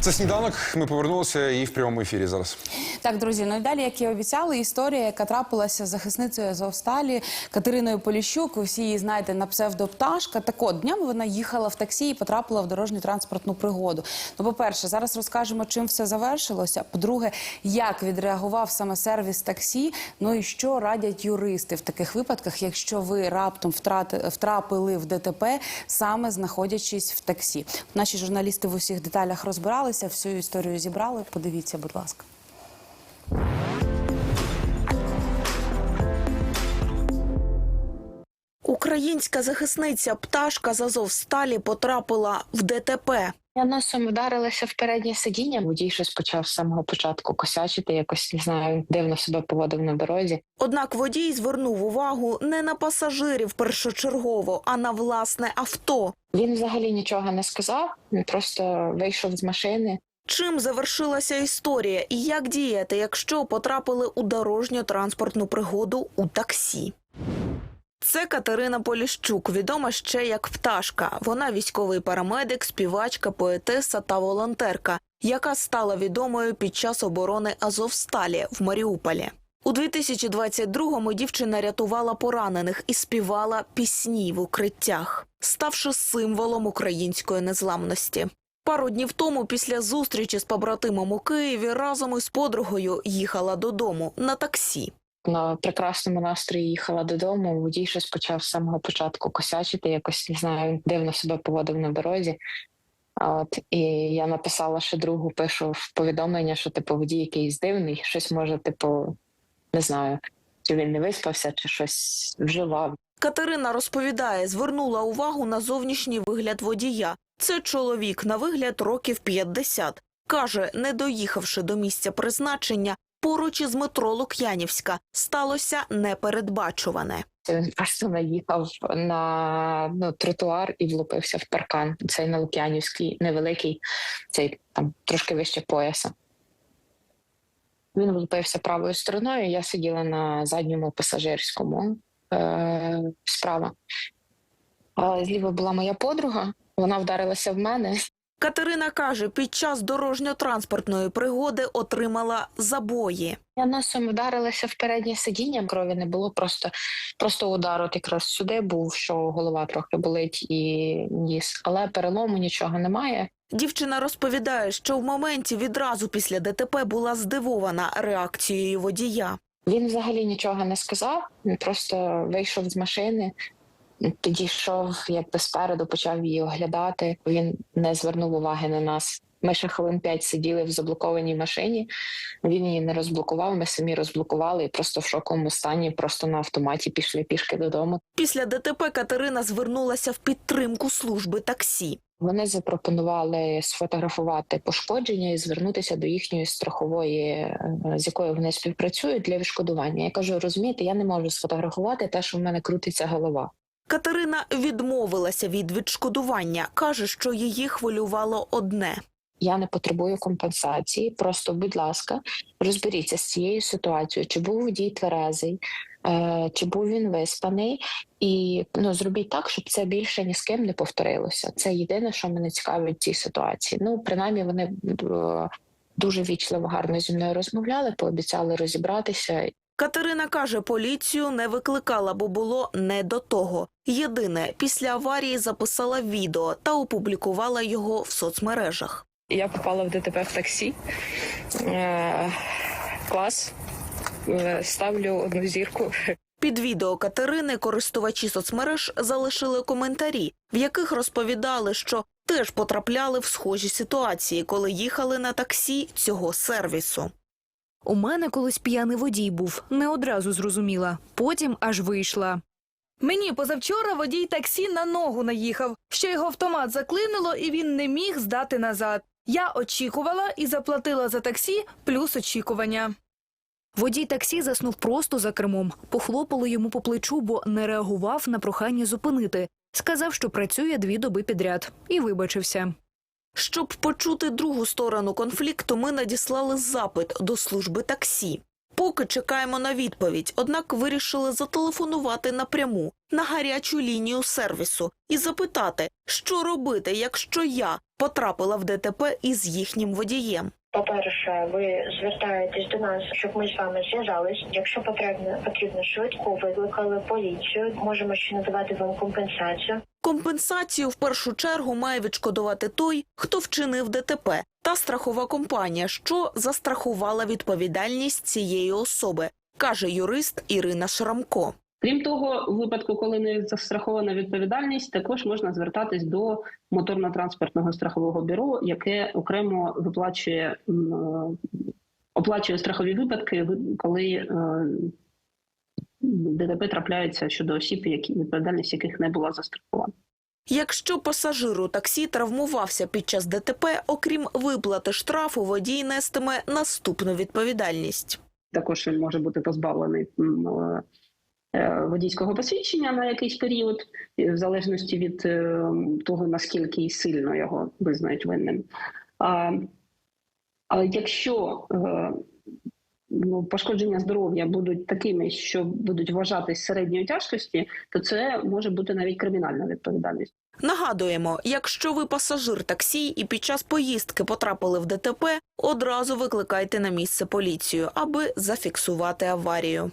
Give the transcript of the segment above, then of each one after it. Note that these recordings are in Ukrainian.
Це сніданок. Ми повернулися і в прямому ефірі зараз. Так, друзі, ну і далі, як і обіцяли, історія, яка трапилася з захисницею Азовсталі Катериною Поліщук. Всі її знаєте на псевдопташка. Так от днями вона їхала в таксі і потрапила в дорожню транспортну пригоду. Ну, по-перше, зараз розкажемо, чим все завершилося. По-друге, як відреагував саме сервіс таксі. Ну і що радять юристи в таких випадках, якщо ви раптом втрати, втрапили в ДТП, саме знаходячись в таксі. Наші журналісти в усіх деталях розбиралися, всю історію зібрали. Подивіться, будь ласка. Українська захисниця пташка з Азовсталі потрапила в ДТП. Я носом вдарилася в переднє сидіння. Водій щось почав з самого початку косячити, якось не знаю, дивно себе поводив на дорозі. Однак водій звернув увагу не на пасажирів першочергово, а на власне авто. Він взагалі нічого не сказав, він просто вийшов з машини. Чим завершилася історія і як діяти, якщо потрапили у дорожньо-транспортну пригоду у таксі? Це Катерина Поліщук, відома ще як пташка. Вона військовий парамедик, співачка, поетеса та волонтерка, яка стала відомою під час оборони Азовсталі в Маріуполі. У 2022-му дівчина рятувала поранених і співала пісні в укриттях, ставши символом української незламності. Пару днів тому, після зустрічі з побратимом у Києві, разом із подругою їхала додому на таксі. На прекрасному настрої їхала додому. Водій щось почав з самого початку косячити, якось не знаю, дивно себе поводив на дорозі. От і я написала ще другу, пишу в повідомлення, що типу водій якийсь дивний, щось може, типу, не знаю, чи він не виспався, чи щось вживав. Катерина розповідає, звернула увагу на зовнішній вигляд водія. Це чоловік на вигляд років 50. Каже, не доїхавши до місця призначення, поруч із метро Лук'янівська сталося непередбачуване. Він просто наїхав на ну, тротуар і влупився в паркан. Цей на Лук'янівський, невеликий, цей там трошки вище пояса. Він влупився правою стороною. Я сиділа на задньому пасажирському е- справа. Зліва була моя подруга, вона вдарилася в мене. Катерина каже, під час дорожньо-транспортної пригоди отримала забої. Я носом вдарилася в переднє сидіння, крові не було, просто, просто удар от якраз сюди був, що голова трохи болить і ніс. Але перелому нічого немає. Дівчина розповідає, що в моменті відразу після ДТП була здивована реакцією водія. Він взагалі нічого не сказав, він просто вийшов з машини, підійшов якби спереду, почав її оглядати. Він не звернув уваги на нас. Ми ще хвилин п'ять сиділи в заблокованій машині. Він її не розблокував. Ми самі розблокували і просто в шоковому стані, просто на автоматі пішли пішки додому. Після ДТП Катерина звернулася в підтримку служби таксі. Вони запропонували сфотографувати пошкодження і звернутися до їхньої страхової, е, з якою вони співпрацюють для відшкодування. Я кажу, розумієте, я не можу сфотографувати те, що в мене крутиться голова. Катерина відмовилася від відшкодування. каже, що її хвилювало одне. Я не потребую компенсації. Просто, будь ласка, розберіться з цією ситуацією, чи був водій тверезий, е, чи був він виспаний, і ну зробіть так, щоб це більше ні з ким не повторилося. Це єдине, що мене цікавить в цій ситуації. Ну, принаймні, вони е, дуже вічливо гарно зі мною розмовляли, пообіцяли розібратися. Катерина каже, поліцію не викликала, бо було не до того. Єдине, після аварії записала відео та опублікувала його в соцмережах. Я попала в ДТП в таксі. Е, клас. Е, ставлю одну зірку. Під відео Катерини користувачі соцмереж залишили коментарі, в яких розповідали, що теж потрапляли в схожі ситуації, коли їхали на таксі цього сервісу. У мене колись п'яний водій був, не одразу зрозуміла. Потім аж вийшла. Мені позавчора водій таксі на ногу наїхав, що його автомат заклинило і він не міг здати назад. Я очікувала і заплатила за таксі плюс очікування. Водій таксі заснув просто за кермом. Похлопали йому по плечу, бо не реагував на прохання зупинити. Сказав, що працює дві доби підряд, і вибачився. Щоб почути другу сторону конфлікту, ми надіслали запит до служби таксі. Поки чекаємо на відповідь, однак вирішили зателефонувати напряму на гарячу лінію сервісу і запитати, що робити, якщо я потрапила в ДТП із їхнім водієм. По-перше, ви звертаєтесь до нас, щоб ми з вами зв'язались. Якщо потрібно потрібно швидко, викликали поліцію. Можемо ще надавати вам компенсацію. Компенсацію в першу чергу має відшкодувати той, хто вчинив ДТП, та страхова компанія, що застрахувала відповідальність цієї особи, каже юрист Ірина Шрамко. Крім того, у випадку, коли не застрахована відповідальність, також можна звертатись до моторно-транспортного страхового бюро, яке окремо виплачує е, оплачує страхові випадки, коли е, ДТП трапляється щодо осіб, які відповідальність яких не була застрахована. Якщо пасажир у таксі травмувався під час ДТП, окрім виплати штрафу, водій нестиме наступну відповідальність. Також він може бути позбавлений е, е, водійського посвідчення на якийсь період, в залежності від е, того, наскільки сильно його визнають винним. А, але якщо ну, пошкодження здоров'я будуть такими, що будуть вважатись середньої тяжкості, то це може бути навіть кримінальна відповідальність. Нагадуємо, якщо ви пасажир таксі і під час поїздки потрапили в ДТП, одразу викликайте на місце поліцію, аби зафіксувати аварію.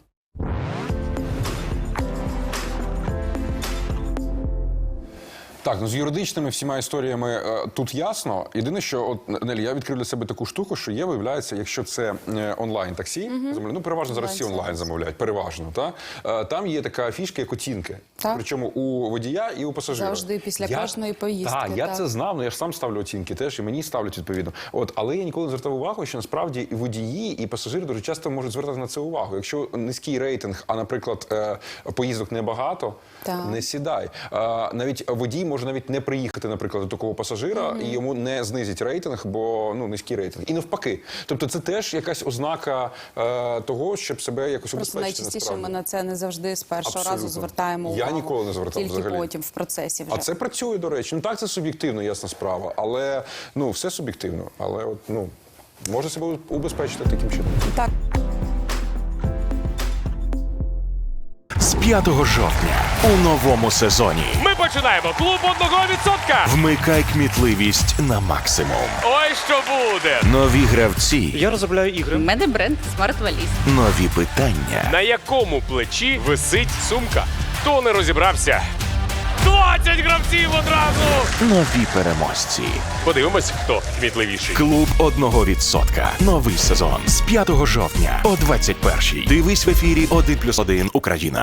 Так, ну з юридичними всіма історіями е, тут ясно. Єдине, що от Нелі, я відкрив для себе таку штуку, що є, виявляється, якщо це е, онлайн таксі, замовляють, ну переважно зараз всі онлайн замовляють, переважно. Та Е, там є така фішка, як оцінки. Так. Причому у водія і у пасажира. Завжди після кожної поїздки, Так, я так. це знав, ну я ж сам ставлю оцінки теж, і мені ставлять відповідно. От, але я ніколи не звертав увагу, що насправді і водії, і пасажири дуже часто можуть звертати на це увагу. Якщо низький рейтинг, а наприклад, е, поїздок небагато, Так. не сідай. Навіть водій може навіть не приїхати, наприклад, до такого пасажира, і йому не знизять рейтинг, бо ну низький рейтинг. І навпаки. Тобто, це теж якась ознака е, того, щоб себе якось Просто убезпечити. найчастіше насправді. ми на це не завжди з першого Абсолютно. разу звертаємо Я увагу. Ніколи не звертав Тільки взагалі. потім в процесі вже. А це працює, до речі. Ну так, це суб'єктивно, ясна справа. Але ну все суб'єктивно. Але от ну може себе убезпечити таким чином. так. з 5 жовтня у новому сезоні. Ми починаємо клуб одного відсотка. Вмикай кмітливість на максимум. Ой, що буде? Нові гравці, Я розробляю ігри. У мене бренд Smart Valise. нові питання, На якому плечі висить сумка? Хто не розібрався? 20 гравців одразу! нові переможці. Подивимось, хто кмітливіший. Клуб одного відсотка. Новий сезон з 5 жовтня о 21 Дивись в ефірі 1+,1 Україна.